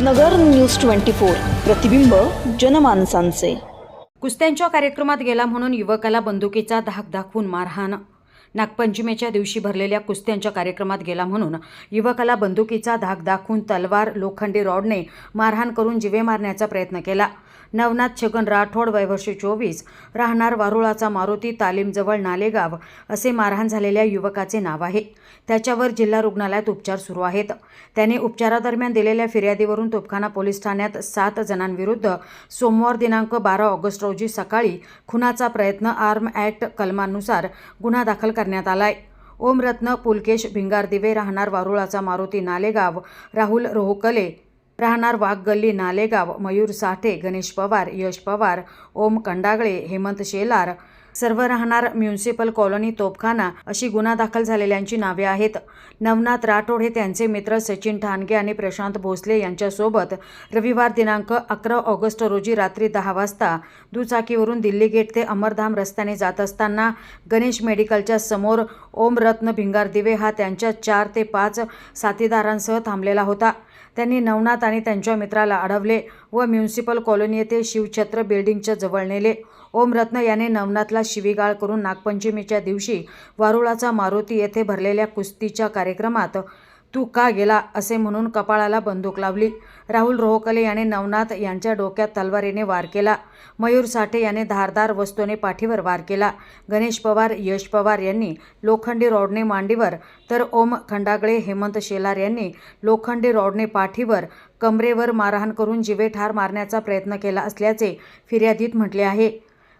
नगर news twenty four. प्रतिबिंब जनमानसांचे. कुस्त्यांच्या कार्यक्रमात गेला म्हणून युवकाला बंदुकीचा धाक दाखवून मारहाण नागपंचमीच्या दिवशी भरलेल्या कुस्त्यांच्या कार्यक्रमात गेला म्हणून युवकाला बंदुकीचा धाक दाखवून तलवार लोखंडी रॉडने मारहाण करून जिवे मारण्याचा प्रयत्न केला. नवनाथ छगन राठोड वयवर्ष चोवीस राहणार वारुळाचा मारुती तालीमजवळ नालेगाव असे मारहाण झालेल्या युवकाचे नाव आहे. त्याच्यावर जिल्हा रुग्णालयात उपचार सुरू आहेत. त्याने उपचारादरम्यान दिलेल्या फिर्यादीवरून तोपखाना पोलीस ठाण्यात सात जणांविरुद्ध सोमवार दिनांक बारा ऑगस्ट रोजी सकाळी खुनाचा प्रयत्न आर्म ॲक्ट कलमानुसार गुन्हा दाखल करण्यात आलाय. ओमरत्न पुलकेश भिंगार दिवे राहणार वारुळाचा मारुती नालेगाव राहुल रोहकले राहणार वाघगल्ली नालेगाव मयूर साठे गणेश पवार यश पवार ओम कंडागळे हेमंत शेलार सर्व राहणार म्युन्सिपल कॉलनी तोपखाना अशी गुन्हा दाखल झालेल्यांची नावे आहेत. नवनाथ राठोड हे त्यांचे मित्र सचिन ठाणगे आणि प्रशांत भोसले यांच्यासोबत रविवार दिनांक अकरा ऑगस्ट रोजी रात्री दहा वाजता दुचाकीवरून दिल्ली गेट ते अमरधाम रस्त्याने जात असताना गणेश मेडिकलच्या समोर ओमरत्न भिंगारदिवे हा त्यांच्या चार ते पाच साथीदारांसह थांबलेला होता. त्यांनी नवनाथ आणि त्यांच्या मित्राला अडवले व म्युन्सिपल कॉलनी येथे शिवछत्र बिल्डिंगच्या जवळ नेले. ओमरत्न याने नवनाथला शिवीगाळ करून नागपंचमीच्या दिवशी वारुळाचा मारुती येथे भरलेल्या कुस्तीच्या कार्यक्रमात तू का गेला असे म्हणून कपाळाला बंदूक लावली. राहुल रोहकले याने नवनाथ यांच्या डोक्यात तलवारीने वार केला. मयूर साठे याने धारदार वस्तूने पाठीवर वार केला. गणेश पवार यश पवार यांनी लोखंडी रॉडने मांडीवर तर ओम खंडागळे हेमंत शेलार यांनी लोखंडी रॉडने पाठीवर कमरेवर मारहाण करून जिवे ठार मारण्याचा प्रयत्न केला असल्याचे फिर्यादीत म्हटले आहे.